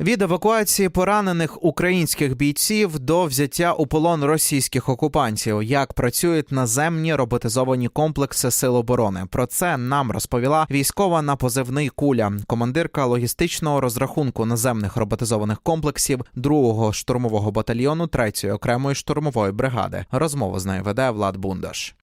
Від евакуації поранених українських бійців до взяття у полон російських окупантів, як працюють наземні роботизовані комплекси Сил оборони. Про це нам розповіла військова на позивний куля, командирка логістичного розрахунку наземних роботизованих комплексів 2-го штурмового батальйону 3-ї окремої штурмової бригади. Розмову з нею веде Влад Бундаш.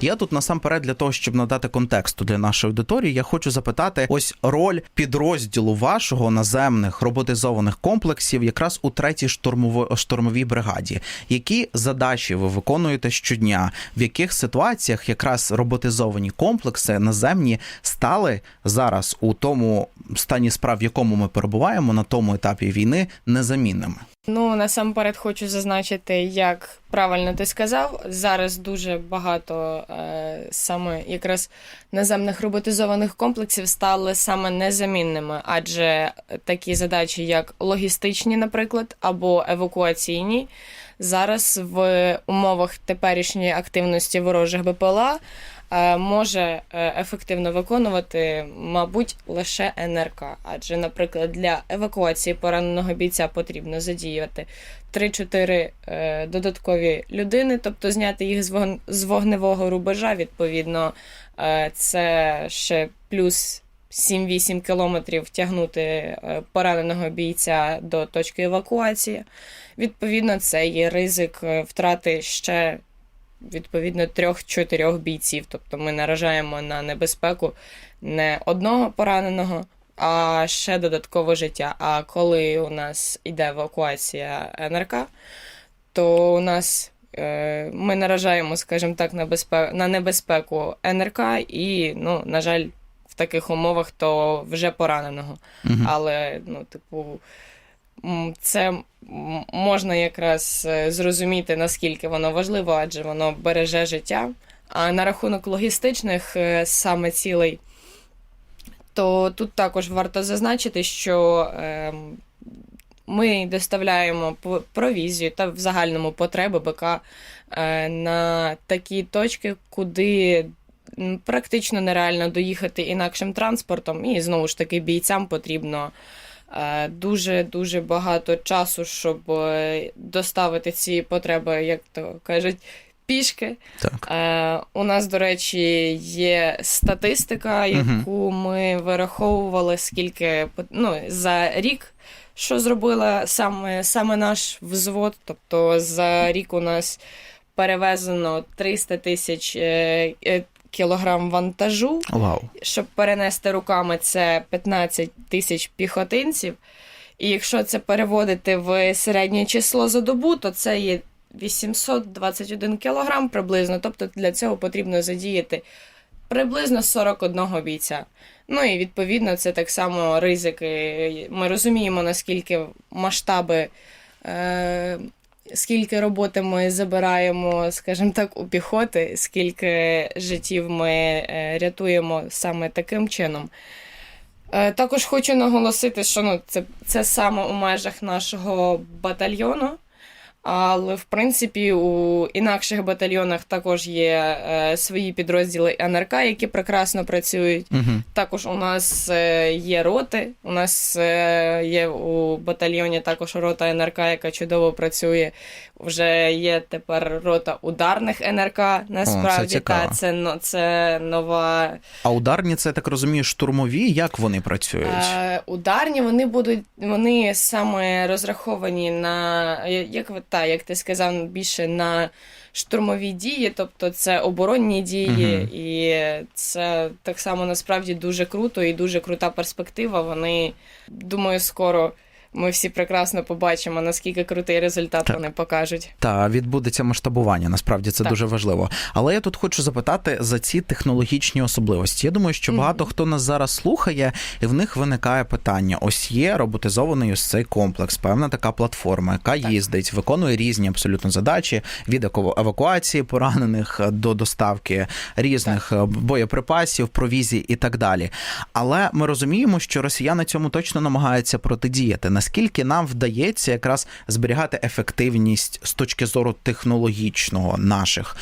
Я тут насамперед для того, щоб надати контексту для нашої аудиторії, я хочу запитати: ось роль підрозділу вашого наземних роботизованих комплексів, якраз у третій штурмово- штурмовій бригаді. Які задачі ви виконуєте щодня? В яких ситуаціях якраз роботизовані комплекси наземні стали зараз у тому стані справ, в якому ми перебуваємо на тому етапі війни, незамінними? Ну, насамперед хочу зазначити, як правильно ти сказав, зараз дуже багато е, саме якраз наземних роботизованих комплексів стали саме незамінними, адже такі задачі, як логістичні, наприклад, або евакуаційні, зараз в умовах теперішньої активності ворожих БПЛА може е, ефективно виконувати, мабуть, лише НРК. Адже, наприклад, для евакуації пораненого бійця потрібно задіяти 3-4 е, додаткові людини, тобто зняти їх з, вогневого рубежа. Відповідно, е, це ще плюс 7-8 кілометрів тягнути е, пораненого бійця до точки евакуації. Відповідно, це є ризик е, втрати ще відповідно трьох-чотирьох бійців. Тобто ми наражаємо на небезпеку не одного пораненого, а ще додаткове життя. А коли у нас йде евакуація НРК, то у нас е, ми наражаємо, скажімо так, на, безпе... на небезпеку НРК і, ну, на жаль, в таких умовах то вже пораненого. Мгм. Але, ну, типу, це можна якраз е, зрозуміти, наскільки воно важливо, адже воно береже життя. А на рахунок логістичних е, саме цілей, то тут також варто зазначити, що ем, ми доставляємо провізію та в загальному потреби БК е, на такі точки, куди практично нереально доїхати інакшим транспортом, і знову ж таки бійцям потрібно е, дуже дуже багато часу, щоб е, доставити ці потреби, як то кажуть, пішки. Так. Е, у нас, до речі, є статистика, яку ми вираховували, скільки ну, за рік, що зробила саме, саме наш взвод. Тобто за рік у нас перевезено 300 тисяч е, кілограм вантажу. Вау. Щоб перенести руками, це 15 тисяч піхотинців. І якщо це переводити в середнє число за добу, то це є 821 кілограм приблизно. Тобто для цього потрібно задіяти приблизно 41 бійця. Ну і відповідно це так само ризики. Ми розуміємо, наскільки масштаби. Е- Скільки роботи ми забираємо, скажімо так, у піхоти, скільки життів ми е, рятуємо саме таким чином. Е, Також хочу наголосити, що ну, це, це саме у межах нашого батальйону. Але в принципі у інакших батальйонах також є е, свої підрозділи НРК, які прекрасно працюють. Угу. Також у нас е, є роти. У нас е, є у батальйоні також рота НРК, яка чудово працює. Вже є тепер рота ударних НРК. Насправді цікаво. та це но- це нова А ударні, це так розумію, штурмові. Як вони працюють? Е, ударні вони будуть вони саме розраховані на як ви- та, як ти сказав, більше на штурмові дії, тобто це оборонні дії, угу. і це так само насправді дуже круто і дуже крута перспектива. Вони думаю, скоро ми всі прекрасно побачимо, наскільки крутий результат Так. вони покажуть. Та відбудеться масштабування. Насправді це Так. дуже важливо. Але я тут хочу запитати за ці технологічні особливості. Я думаю, що багато хто нас зараз слухає, і в них виникає питання: ось є роботизований ось цей комплекс, певна така платформа, яка Так. їздить, виконує різні абсолютно задачі від евакуації поранених до доставки різних е, боєприпасів, провізій і так далі. Але ми розуміємо, що росіяни цьому точно намагаються протидіяти. Наскільки нам вдається якраз зберігати ефективність з точки зору технологічного наших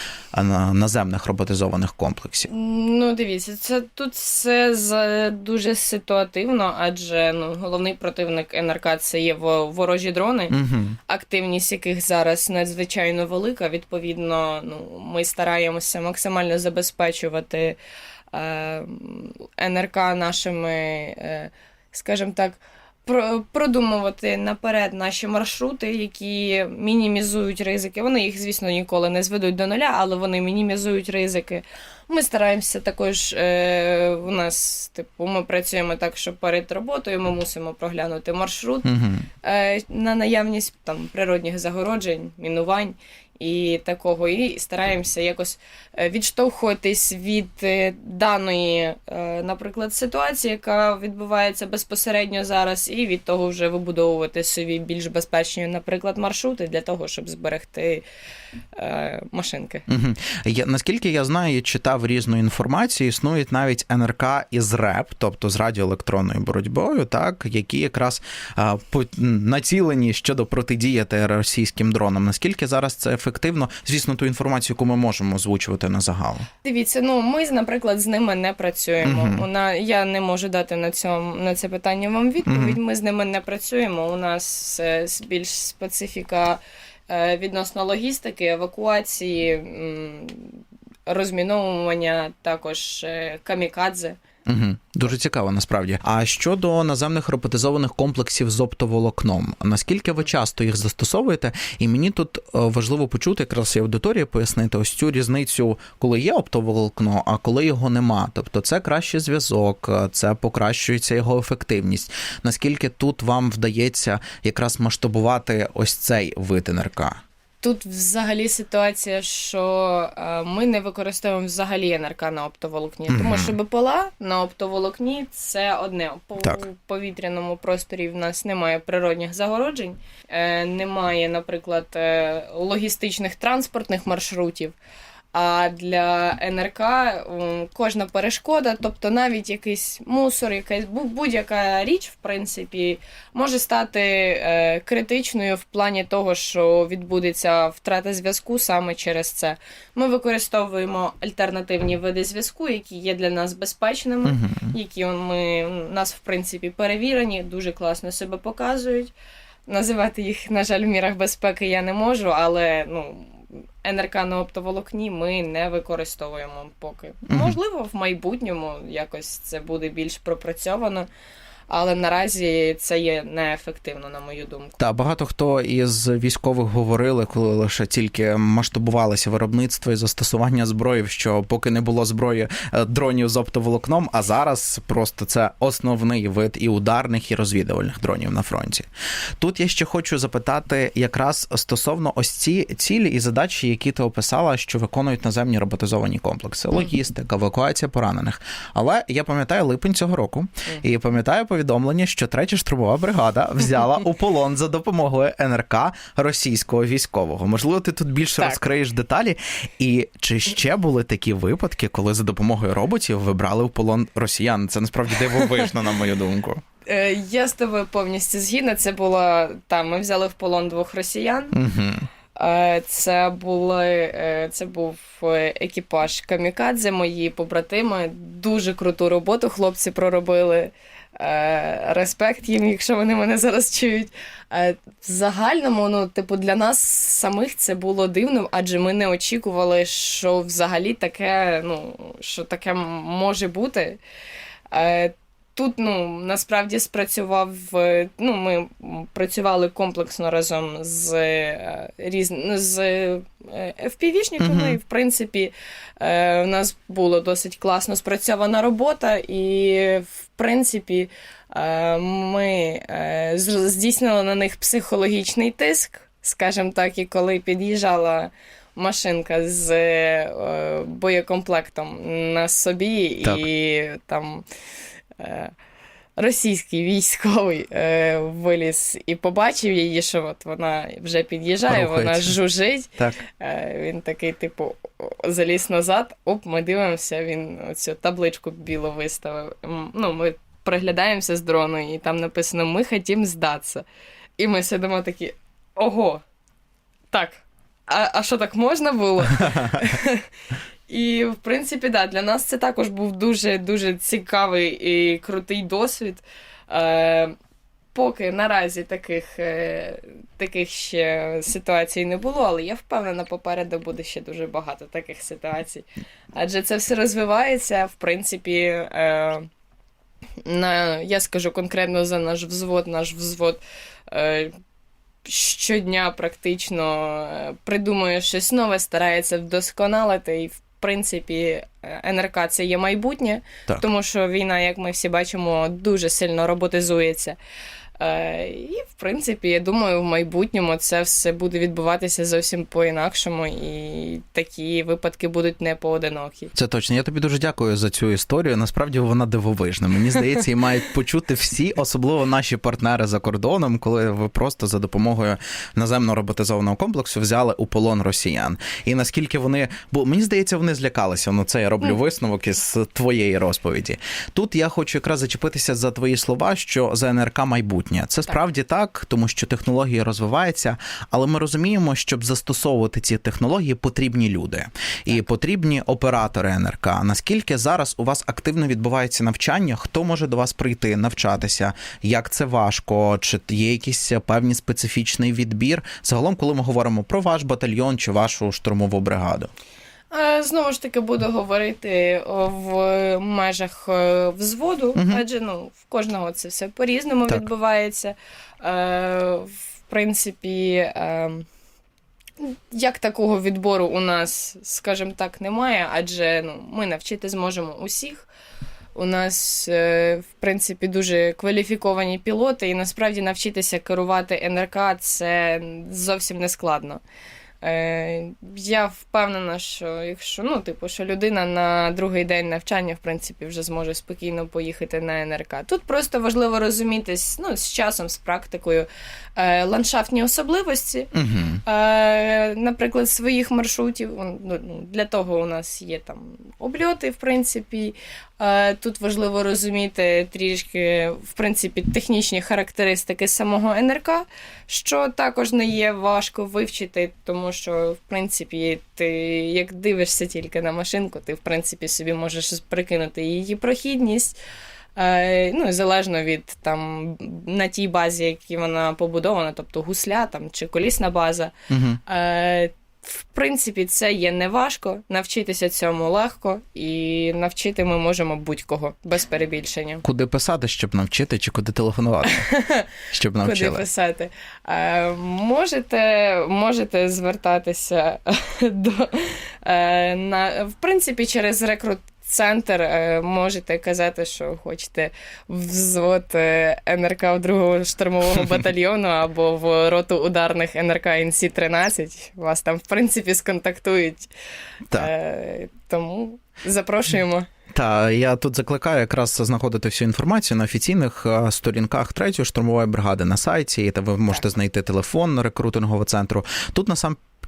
наземних роботизованих комплексів? Ну, дивіться, це тут все дуже ситуативно, адже ну, головний противник НРК це є ворожі дрони, Угу. активність яких зараз надзвичайно велика. Відповідно, ну, ми стараємося максимально забезпечувати е, НРК нашими, е, скажімо так. Про- Продумувати наперед наші маршрути, які мінімізують ризики. Вони їх, звісно, ніколи не зведуть до нуля, але вони мінімізують ризики. Ми стараємося також. Е, у нас, типу, ми працюємо так, що перед роботою ми мусимо проглянути маршрут Угу. е, на наявність там природних загороджень, мінувань і такого. І стараємося якось е, відштовхуватись від е, даної, е, наприклад, ситуації, яка відбувається безпосередньо зараз, і від того вже вибудовувати собі більш безпечні, наприклад, маршрути для того, щоб зберегти е, машинки. Угу. Я, наскільки я знаю і читав різну інформацію, існують навіть НРК із РЕП, тобто з радіоелектронною боротьбою, так, які якраз націлені щодо протидіяти російським дронам. Наскільки зараз це ефективно? Звісно, ту інформацію, яку ми можемо озвучувати на загал. Дивіться, ну ми, наприклад, з ними не працюємо. Мгм. У на я не можу дати на цьому на це питання вам відповідь. Ми з ними не працюємо. У нас е, більш специфіка е, відносно логістики, евакуації, розміновування, також е, камікадзе. Угу. Дуже цікаво, насправді. А щодо наземних роботизованих комплексів з оптоволокном, наскільки ви часто їх застосовуєте? І мені тут е, важливо почути, якраз і аудиторії пояснити ось цю різницю, коли є оптоволокно, а коли його нема. Тобто це кращий зв'язок, е, це покращується його ефективність. Наскільки тут вам вдається якраз масштабувати ось цей вид НРК? Тут взагалі ситуація, що е, ми не використовуємо взагалі НРК на оптоволокні, Мгм. тому що БПЛА на оптоволокні це одне. По Так. повітряному просторі в нас немає природних загороджень, е, немає, наприклад, е, логістичних транспортних маршрутів. А для НРК кожна перешкода, тобто навіть якийсь мусор, якась будь-яка річ, в принципі, може стати е, критичною в плані того, що відбудеться втрата зв'язку саме через це. Ми використовуємо альтернативні види зв'язку, які є для нас безпечними, Угу. які ми у нас в принципі перевірені, дуже класно себе показують. Називати їх, на жаль, в мірах безпеки я не можу, але ну. НРК на оптоволокні ми не використовуємо поки. Можливо, в майбутньому якось це буде більш пропрацьовано, але наразі це є неефективно, на мою думку. Та багато хто із військових говорили, коли лише тільки масштабувалося виробництво і застосування зброї, що поки не було зброї е, дронів з оптоволокном, а зараз просто це основний вид і ударних, і розвідувальних дронів на фронті. Тут я ще хочу запитати якраз стосовно ось ці цілі і задачі, які ти описала, що виконують наземні роботизовані комплекси, логістика, евакуація поранених. Але я пам'ятаю липень цього року, і пам'ятаю повідомлення, що третя штурмова бригада взяла у полон за допомогою НРК російського військового. Можливо, ти тут більше Так. розкриєш деталі. І чи ще були такі випадки, коли за допомогою роботів ви брали в полон росіян? Це насправді дивовижно, на мою думку. Е, я з тобою повністю згідна. Це було там. Ми взяли в полон двох росіян. Угу. Це були е, це був екіпаж Камікадзе, мої побратими. Дуже круту роботу хлопці проробили. Е, Респект їм, якщо вони мене зараз чують. Е, В загальному, ну, типу, для нас самих це було дивним, адже ми не очікували, що взагалі таке, ну, що таке може бути. Тут ну насправді спрацював е, ну, ми працювали комплексно разом з е, різ... ну, з е, FPV-шниками, Мгм. і в принципі в нас була досить класно спрацьована робота, і в принципі ми здійснили на них психологічний тиск, скажімо так, і коли під'їжджала. Машинка з е, боєкомплектом на собі, Так. і там російський військовий е, виліз і побачив її, що от вона вже під'їжджає, вона жужить. Так. Е, він такий, типу, заліз назад, оп, ми дивимося, він цю табличку білу виставив. Ну, ми приглядаємося з дрону, і там написано Ми хотім здатися. І ми сидимо такі: ого, так. А, а що так можна було? І, в принципі, да, для нас це також був дуже дуже цікавий і крутий досвід. Е, поки наразі таких, е, таких ще ситуацій не було, але я впевнена, попереду буде ще дуже багато таких ситуацій. Адже це все розвивається, в принципі. Е, на, я скажу конкретно за наш взвод, наш взвод. Е, щодня практично е, придумує щось нове, старається вдосконалити. І, в принципі, е, НРК це є майбутнє, Так. тому що війна, як ми всі бачимо, дуже сильно роботизується. Е, І, в принципі, я думаю, в майбутньому це все буде відбуватися зовсім по-інакшому, і такі випадки будуть не поодинокі. Це точно. Я тобі дуже дякую за цю історію. Насправді вона дивовижна. Мені здається, її мають почути всі, особливо наші партнери за кордоном, коли ви просто за допомогою наземно роботизованого комплексу взяли у полон росіян. І наскільки вони, бо мені здається, вони злякалися. Ну це я роблю висновок із твоєї розповіді. Тут я хочу якраз зачепитися за твої слова, що за НРК майбутнє. Це справді так, тому що технології розвиваються, але ми розуміємо, щоб застосовувати ці технології, потрібні люди і потрібні оператори НРК. Наскільки зараз у вас активно відбувається навчання? Хто може до вас прийти, навчатися? Як це важко? Чи є якийсь певний специфічний відбір? Загалом, коли ми говоримо про ваш батальйон чи вашу штурмову бригаду? Е, Знову ж таки буду говорити в межах е, взводу, Мгм. адже ну, в кожного це все по-різному відбувається. Е, В принципі, е, як такого відбору у нас, скажімо так, немає, адже ну, ми навчити зможемо усіх. У нас, е, в принципі, дуже кваліфіковані пілоти, і насправді навчитися керувати НРК це зовсім не складно. Е, я впевнена, що якщо ну, типу, що людина на другий день навчання, в принципі, вже зможе спокійно поїхати на НРК. Тут просто важливо розуміти ну, з часом, з практикою е, ландшафтні особливості. Угу. Е, наприклад, своїх маршрутів. Ну, ну, Для того у нас є там обльоти, в принципі. Е, Тут важливо розуміти трішки, в принципі, технічні характеристики самого НРК, що також не є важко вивчити, тому що, в принципі, ти як дивишся тільки на машинку, ти в принципі собі можеш прикинути її прохідність. Е, ну, залежно від там на тій базі, які вона побудована, тобто гусля там чи колісна база. Угу. Е, в принципі, це є неважко. Навчитися цьому легко, і навчити ми можемо будь-кого без перебільшення. Куди писати, щоб навчити, чи куди телефонувати, щоб Куди писати? Е, можете, можете звертатися до е, на в принципі через рекрут. Центр е, можете казати, що хочете взвод е, НРК в другого штурмового батальйону або в роту ударних НРК НС 13 Вас там, в принципі, сконтактують. Так. Е, тому запрошуємо. Та я тут закликаю якраз знаходити всю інформацію на офіційних сторінках третьої штурмової бригади на сайті, та ви можете знайти телефон рекрутингового центру. Тут на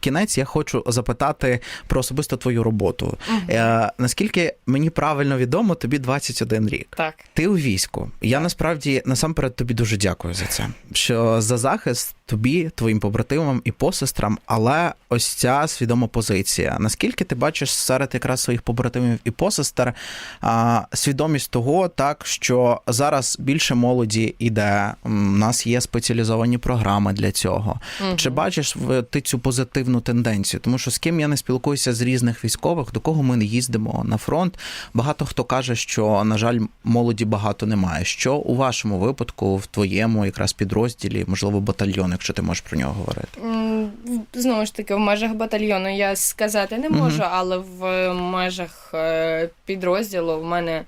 Кінець я хочу запитати про особисто твою роботу. Е, наскільки мені правильно відомо, тобі 21 рік. Так. Ти у війську. Я насправді насамперед тобі дуже дякую за це. Що за захист тобі, твоїм побратимам і посестрам, але ось ця свідома позиція. Наскільки ти бачиш серед якраз своїх побратимів і посестер а, свідомість того, так що зараз більше молоді іде, у нас є спеціалізовані програми для цього. Мгм. Чи бачиш ти цю позитивну тенденцію? Тому що з ким я не спілкуюся з різних військових, до кого ми не їздимо на фронт, багато хто каже, що на жаль, молоді багато немає. Що у вашому випадку, в твоєму якраз підрозділі, можливо, батальйон, якщо ти можеш про нього говорити? Знову ж таки, в межах батальйону я сказати не можу, але в межах е, підрозділу в мене,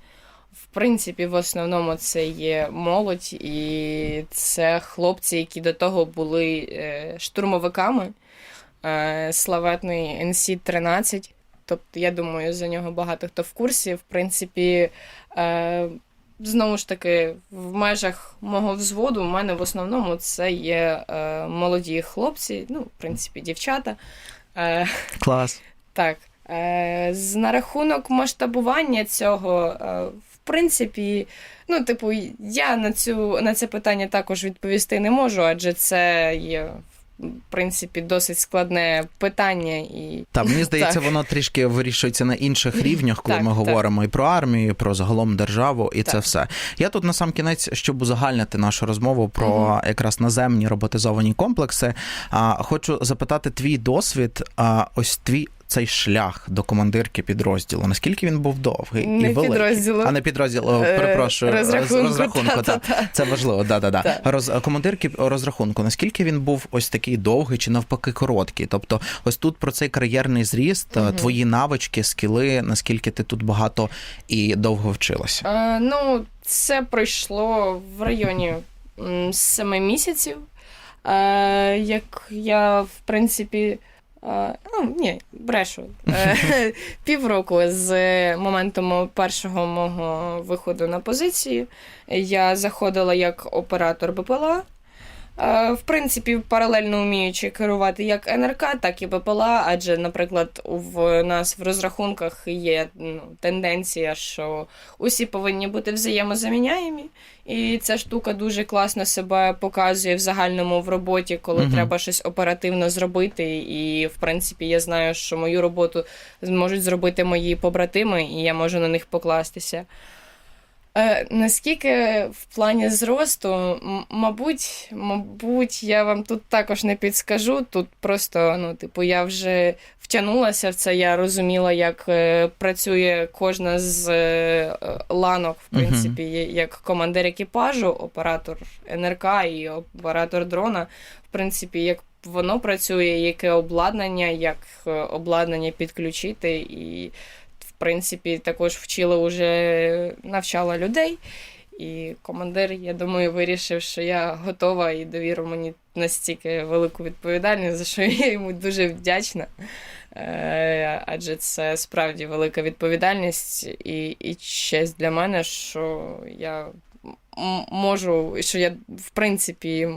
в принципі, в основному це є молодь, і це хлопці, які до того були е, штурмовиками е, славетної NC-13. Тобто, я думаю, за нього багато хто в курсі. В принципі, е, знову ж таки, в межах мого взводу, в мене в основному це є е, молоді хлопці, ну, в принципі, дівчата. Е, Клас. так. Е, з на рахунок масштабування цього, е, в принципі, ну, типу, я на цю на це питання також відповісти не можу, адже це є. В принципі, досить складне питання, і Та мені здається, Так. воно трішки вирішується на інших рівнях, коли Так, ми так. говоримо і про армію, і про загалом державу, і це все. Я тут на сам кінець, щоб узагальнити нашу розмову про угу. якраз наземні роботизовані комплекси. А хочу запитати твій досвід, а ось твій. Цей шлях до командирки підрозділу. Наскільки він був довгий Не і великий? підрозділу. а не підрозділу, Е, перепрошую, розрахунку, розрахунку та. та-та-та. Це важливо, да, да, да. Роз командирки розрахунку. Наскільки він був ось такий довгий чи навпаки короткий? Тобто, ось тут про цей кар'єрний зріст, Мгм. твої навички, скіли, наскільки ти тут багато і довго вчилася? А, ну, це пройшло в районі семи місяців. Е, як я, в принципі, е, ну, ні, брешу. Е, півроку з моменту першого мого виходу на позиції я заходила як оператор БПЛА. Е, В принципі, паралельно вміючи керувати як НРК, так і БПЛА, адже, наприклад, в нас в розрахунках є ну, тенденція, що усі повинні бути взаємозаміняємі, і ця штука дуже класно себе показує в загальному в роботі, коли Мгм. треба щось оперативно зробити. І, в принципі, я знаю, що мою роботу зможуть зробити мої побратими, і я можу на них покластися. Е, наскільки в плані зросту, мабуть, мабуть, я вам тут також не підскажу. Тут просто, ну, типу, я вже втягнулася в це, я розуміла, як е, працює кожна з е, ланок, в принципі, є- як командир екіпажу, оператор НРК і оператор дрона. В принципі, як воно працює, яке обладнання, як обладнання підключити і принципі, також вчила уже навчала людей. І командир, я думаю, вирішив, що я готова і довірив мені настільки велику відповідальність, за що я йому дуже вдячна. Е, Адже це справді велика відповідальність і, і честь для мене, що я можу, що я в принципі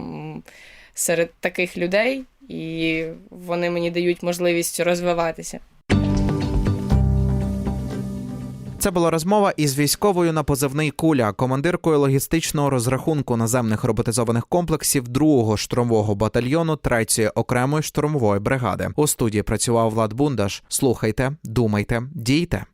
серед таких людей, і вони мені дають можливість розвиватися. Це була розмова із військовою на позивний куля, командиркою логістичного розрахунку наземних роботизованих комплексів 2-го штурмового батальйону 3-ї окремої штурмової бригади. У студії працював Влад Бундаш. Слухайте, думайте, дійте.